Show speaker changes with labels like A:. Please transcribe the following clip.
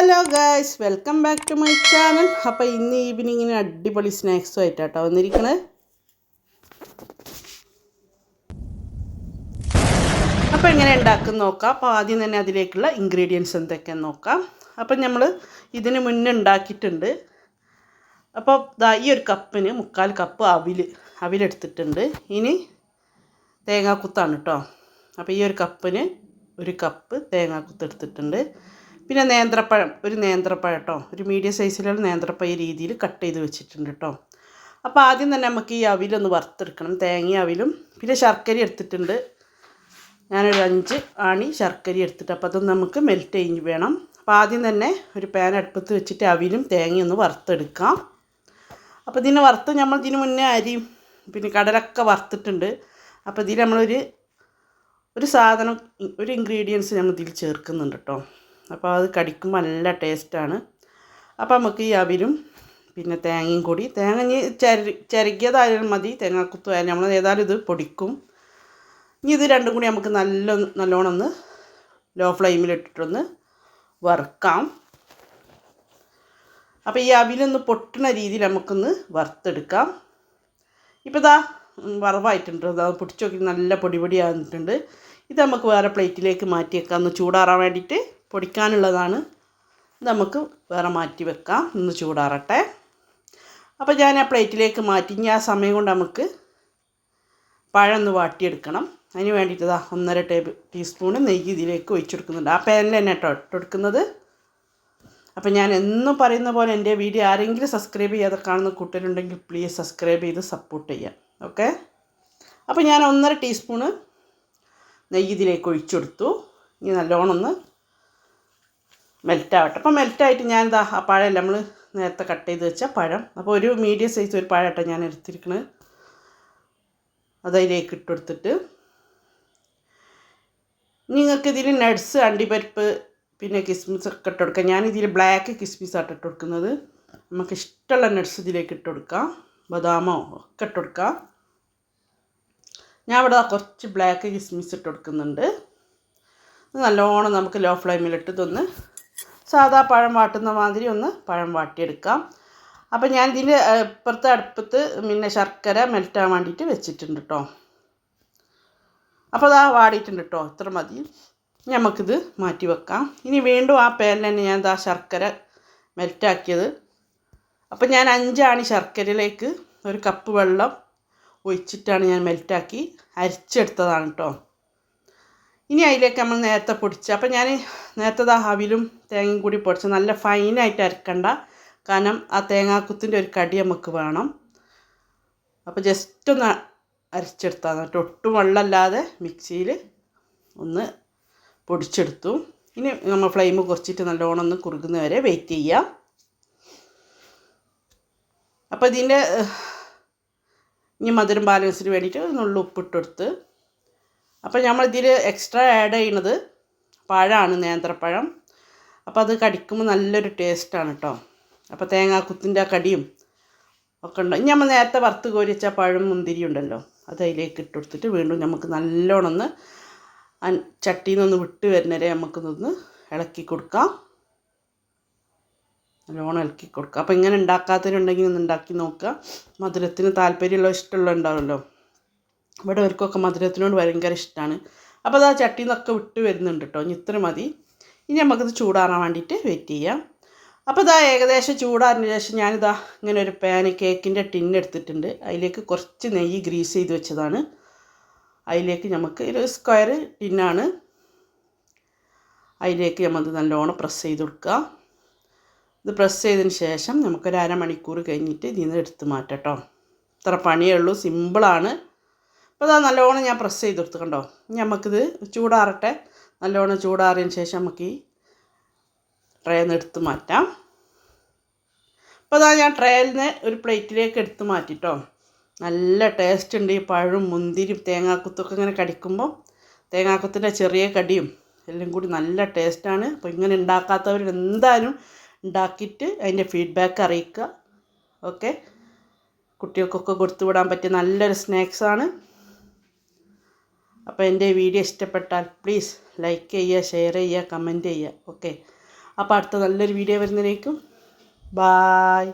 A: Hello guys welcome back to my channel. അപ്പോൾ ഇന്ന് ഈവനിങ്ങിന് അടിപൊളി സ്നാക്സും ആയിട്ടാട്ടോ വന്നിരിക്കണേ. അപ്പോൾ എങ്ങനെ ഉണ്ടാക്കും നോക്കാം. അപ്പോൾ ആദ്യം തന്നെ അതിലേക്കുള്ള ഇൻഗ്രീഡിയൻസ് എന്തൊക്കെയാന്ന് നോക്കാം. അപ്പം നമ്മൾ ഇതിന് മുന്നേ ഉണ്ടാക്കിയിട്ടുണ്ട്. അപ്പോൾ ഈ ഒരു കപ്പിന് മുക്കാൽ കപ്പ് അവിൽ അവിലെടുത്തിട്ടുണ്ട്. ഇനി തേങ്ങാക്കുത്താണ് കേട്ടോ അപ്പോൾ ഈ ഒരു കപ്പിന് ഒരു കപ്പ് തേങ്ങാക്കുത്ത് എടുത്തിട്ടുണ്ട്. പിന്നെ നേന്ത്രപ്പഴം ഒരു നേന്ത്രപ്പഴം കേട്ടോ ഒരു മീഡിയം സൈസിലുള്ള നേന്ത്രപ്പഴം രീതിയിൽ കട്ട് ചെയ്ത് വെച്ചിട്ടുണ്ട് കേട്ടോ അപ്പോൾ ആദ്യം തന്നെ നമുക്ക് ഈ അവിലൊന്ന് വറുത്തെടുക്കണം. തേങ്ങ അവിലും പിന്നെ ശർക്കര എടുത്തിട്ടുണ്ട്. ഞാനൊരു അഞ്ച് ആണി ശർക്കര എടുത്തിട്ട് അപ്പോൾ അതൊന്ന് നമുക്ക് മെൽറ്റ് ചെയ്ത് വേണം. അപ്പോൾ ആദ്യം തന്നെ ഒരു പാൻ അടുപ്പത്ത് വെച്ചിട്ട് അവിലും തേങ്ങയും ഒന്ന് വറുത്തെടുക്കാം. അപ്പോൾ ഇതിനെ വറുത്ത് നമ്മൾ ഇതിന് മുന്നേ അരിയും പിന്നെ കടലൊക്കെ വറുത്തിട്ടുണ്ട്. അപ്പോൾ ഇതിൽ നമ്മളൊരു ഒരു സാധനം ഒരു ഇൻഗ്രീഡിയൻസ് നമ്മൾ ഇതിൽ ചേർക്കുന്നുണ്ട് കേട്ടോ അപ്പോൾ അത് കടിക്കുമ്പോൾ നല്ല ടേസ്റ്റാണ്. അപ്പോൾ നമുക്ക് ഈ അവിലും പിന്നെ തേങ്ങയും കൂടി. തേങ്ങ ഇനി ചരി ചരകിയതായാലും മതി. തേങ്ങാക്കുത്തുമായാലും നമ്മൾ ഏതായാലും ഇത് പൊടിക്കും. ഇനി ഇത് രണ്ടും കൂടി നമുക്ക് നല്ല നല്ലോണം ഒന്ന് ലോ ഫ്ലെയിമിലിട്ടിട്ടൊന്ന് വറുക്കാം. അപ്പോൾ ഈ അവിലൊന്ന് പൊട്ടുന്ന രീതിയിൽ നമുക്കൊന്ന് വറുത്തെടുക്കാം. ഇപ്പോൾ ഇതാ വറവായിട്ടുണ്ട്. അത് പൊടിച്ച് നോക്കി നല്ല പൊടി പൊടിയാകുന്നിട്ടുണ്ട് ഇത് നമുക്ക് വേറെ പ്ലേറ്റിലേക്ക് മാറ്റിയേക്കാം. ഒന്ന് ചൂടാറാൻ വേണ്ടിയിട്ട് പൊടിക്കാനുള്ളതാണ്. നമുക്ക് വേറെ മാറ്റി വെക്കാം. ഒന്ന് ചൂടാറട്ടെ. അപ്പോൾ ഞാൻ ആ പ്ലേറ്റിലേക്ക് മാറ്റി. ഇനി ആ സമയം കൊണ്ട് നമുക്ക് പഴം ഒന്ന് വാട്ടിയെടുക്കണം. അതിന് വേണ്ടിയിട്ട് ഇതാ ഒന്നര ടേബിൾ ടീസ്പൂണ് നെയ്യ് ഇതിലേക്ക് ഒഴിച്ചെടുക്കുന്നുണ്ട് ആ പാനിൽ തന്നെ കേട്ടോ ഇട്ടെടുക്കുന്നത് അപ്പോൾ ഞാൻ എന്നും പറയുന്ന പോലെ എന്റെ വീഡിയോ ആരെങ്കിലും സബ്സ്ക്രൈബ് ചെയ്യാതെ കാണുന്ന കൂട്ടരുണ്ടെങ്കിൽ പ്ലീസ് സബ്സ്ക്രൈബ് ചെയ്ത് സപ്പോർട്ട് ചെയ്യാം. ഓക്കെ? അപ്പോൾ ഞാൻ ഒന്നര ടീസ്പൂണ് നെയ്യ് ഇതിലേക്ക് ഒഴിച്ചെടുത്തു ഇനി നല്ലോണം ഒന്ന് മെൽറ്റാവട്ടെ. അപ്പോൾ മെൽറ്റായിട്ട് ഞാനിതാ ആ പഴം നമ്മൾ നേരത്തെ കട്ട് ചെയ്ത് വെച്ച പഴം. അപ്പോൾ ഒരു മീഡിയം സൈസ് ഒരു പഴമാട്ടോ ഞാൻ എടുത്തിരിക്കുന്നത് അതതിലേക്ക് ഇട്ടെടുത്തിട്ട് നിങ്ങൾക്ക് ഇതിൽ നട്സ് അണ്ടിപ്പരിപ്പ് പിന്നെ കിസ്മിസ് ഒക്കെ ഇട്ട് കൊടുക്കാം. ഞാനിതിൽ ബ്ലാക്ക് കിസ്മിസ് ആട്ട് ഇട്ട് കൊടുക്കുന്നത്. നമുക്ക് ഇഷ്ടമുള്ള നട്സ് ഇതിലേക്ക് ഇട്ട് കൊടുക്കാം. ബദാമോ ഒക്കെ ഇട്ട് കൊടുക്കാം. ഞാൻ ഇവിടെ കുറച്ച് ബ്ലാക്ക് കിസ്മിസ് ഇട്ട് കൊടുക്കുന്നുണ്ട്. നല്ലോണം നമുക്ക് ലോ ഫ്ലെയിമിലിട്ട് ഇതൊന്ന് സാധാ പഴം വാട്ടുന്ന മാതിരി ഒന്ന് പഴം വാട്ടിയെടുക്കാം. അപ്പം ഞാൻ ഇതിന്റെ ഇപ്പുറത്തെ അടുപ്പത്ത് പിന്നെ ശർക്കര മെൽറ്റാൻ വേണ്ടിയിട്ട് വെച്ചിട്ടുണ്ട് കേട്ടോ അപ്പോൾ അതാ വാടിയിട്ടുണ്ട് കേട്ടോ ഇത്ര മതി. നമുക്കിത് മാറ്റി വെക്കാം. ഇനി വീണ്ടും ആ പേരിൽ തന്നെ ഞാൻ ഇതാ ശർക്കര മെൽറ്റാക്കിയത് അപ്പം ഞാൻ അഞ്ചാണി ശർക്കരയിലേക്ക് ഒരു കപ്പ് വെള്ളം ഒഴിച്ചിട്ടാണ് ഞാൻ മെൽറ്റാക്കി അരിച്ചെടുത്തതാണ് കേട്ടോ ഇനി അതിലേക്ക് നമ്മൾ നേരത്തെ പൊടിച്ച അപ്പം ഞാൻ നേരത്തെ ദാ അവിലും തേങ്ങയും കൂടി പൊടിച്ച് നല്ല ഫൈനായിട്ട് അരക്കണ്ട. കാരണം ആ തേങ്ങാക്കുത്തിന്റെ ഒരു കടി നമുക്ക് വേണം. അപ്പോൾ ജസ്റ്റ് ഒന്ന് അരച്ചെടുത്താൽ കേട്ടോ ഒട്ടും വെള്ളമല്ലാതെ മിക്സിയിൽ ഒന്ന് പൊടിച്ചെടുത്തു. ഇനി നമ്മൾ ഫ്ലെയിം കുറച്ചിട്ട് നല്ലോണം ഒന്ന് കുറുകുന്നവരെ വെയിറ്റ് ചെയ്യാം അപ്പോൾ ഇതിന്റെ ഇനി മധുരം ബാലൻസിന് വേണ്ടിയിട്ട് നുള്ളു ഉപ്പിട്ടെടുത്ത് അപ്പോൾ നമ്മൾ ഇതിൽ എക്സ്ട്രാ ആഡ് ചെയ്യണത് പഴമാണ് നേന്ത്രപ്പഴം. അപ്പോൾ അത് കടിക്കുമ്പോൾ നല്ലൊരു ടേസ്റ്റാണ് കേട്ടോ അപ്പോൾ തേങ്ങാക്കുത്തിന്റെ കടിയും ഒക്കെ ഉണ്ട്. ഇനി നമ്മൾ നേരത്തെ വറുത്ത് കോരിച്ച പഴം മുന്തിരി ഉണ്ടല്ലോ അത് അതിലേക്ക് ഇട്ട് കൊടുത്തിട്ട് വീണ്ടും നമുക്ക് നല്ലോണം ഒന്ന് ചട്ടിയിൽ നിന്നൊന്ന് വിട്ട് വരുന്നവരെ നമുക്കൊന്ന് ഇളക്കി കൊടുക്കാം. നല്ലോണം ഇളക്കി കൊടുക്കാം. അപ്പോൾ ഇങ്ങനെ ഉണ്ടാക്കാത്തവരുണ്ടെങ്കിൽ ഒന്ന് ഉണ്ടാക്കി നോക്കുക. മധുരത്തിന് താല്പര്യമുള്ള ഇഷ്ടമുള്ള ഉണ്ടാവുമല്ലോ ഇവിടെ അവർക്കൊക്കെ മധുരത്തിനോട് ഭയങ്കര ഇഷ്ടമാണ് അപ്പോൾ അത് ആ ചട്ടിയിൽ നിന്നൊക്കെ വിട്ട് വരുന്നുണ്ട് കേട്ടോ ഇനി ഇത്ര മതി. ഇനി നമുക്കിത് ചൂടാറാൻ വേണ്ടിയിട്ട് വെയിറ്റ് ചെയ്യാം. അപ്പോൾ ഇതാ ഏകദേശം ചൂടാറിന് ശേഷം ഞാനിതാ ഇങ്ങനെ ഒരു പാന് കേക്കിന്റെ ടിൻ എടുത്തിട്ടുണ്ട്. അതിലേക്ക് കുറച്ച് നെയ്യ് ഗ്രീസ് ചെയ്ത് വെച്ചതാണ്. അതിലേക്ക് നമുക്ക് ഒരു സ്ക്വയർ ടിന്നാണ് അതിലേക്ക് നമ്മൾ നല്ലോണം പ്രസ് ചെയ്ത് കൊടുക്കുക. ഇത് പ്രസ് ചെയ്തതിന് ശേഷം നമുക്കൊരു അരമണിക്കൂർ കഴിഞ്ഞിട്ട് ഇതിൽ നിന്ന് എടുത്ത് മാറ്റാം കേട്ടോ ഇത്ര പണിയേ ഉള്ളൂ. സിമ്പിളാണ് അപ്പോൾ അത് നല്ലോണം ഞാൻ പ്രസ് ചെയ്ത് കൊടുത്തു കണ്ടോ? നമുക്കിത് ചൂടാറട്ടെ. നല്ലോണം ചൂടാറിയതിന് ശേഷം നമുക്ക് ഈ ട്രേയിൽ നിന്ന് എടുത്ത് മാറ്റാം. അപ്പോൾ അതാ ഞാൻ ട്രേയിൽ നിന്ന് ഒരു പ്ലേറ്റിലേക്ക് എടുത്ത് മാറ്റിട്ടോ. നല്ല ടേസ്റ്റ് ഉണ്ട്. ഈ പഴവും മുന്തിരിയും തേങ്ങാക്കുത്തൊക്കെ ഇങ്ങനെ കടിക്കുമ്പോൾ തേങ്ങാക്കുത്തിന്റെ ചെറിയ കടിയും എല്ലാം കൂടി നല്ല ടേസ്റ്റാണ് അപ്പോൾ ഇങ്ങനെ ഉണ്ടാക്കാത്തവർ എന്തായാലും ഉണ്ടാക്കിയിട്ട് അതിന്റെ ഫീഡ്ബാക്ക് അറിയിക്കുക. ഓക്കെ കുട്ടികൾക്കൊക്കെ കൊടുത്തു വിടാൻ പറ്റിയ നല്ലൊരു സ്നാക്സാണ് അപ്പോൾ എന്റെ വീഡിയോ ഇഷ്ടപ്പെട്ടാൽ പ്ലീസ് ലൈക്ക് ചെയ്യുക ഷെയർ ചെയ്യുക കമന്റ് ചെയ്യുക. ഓക്കെ. അപ്പോൾ അടുത്ത നല്ലൊരു വീഡിയോ വരുന്നതിനേക്കും. ബായ്.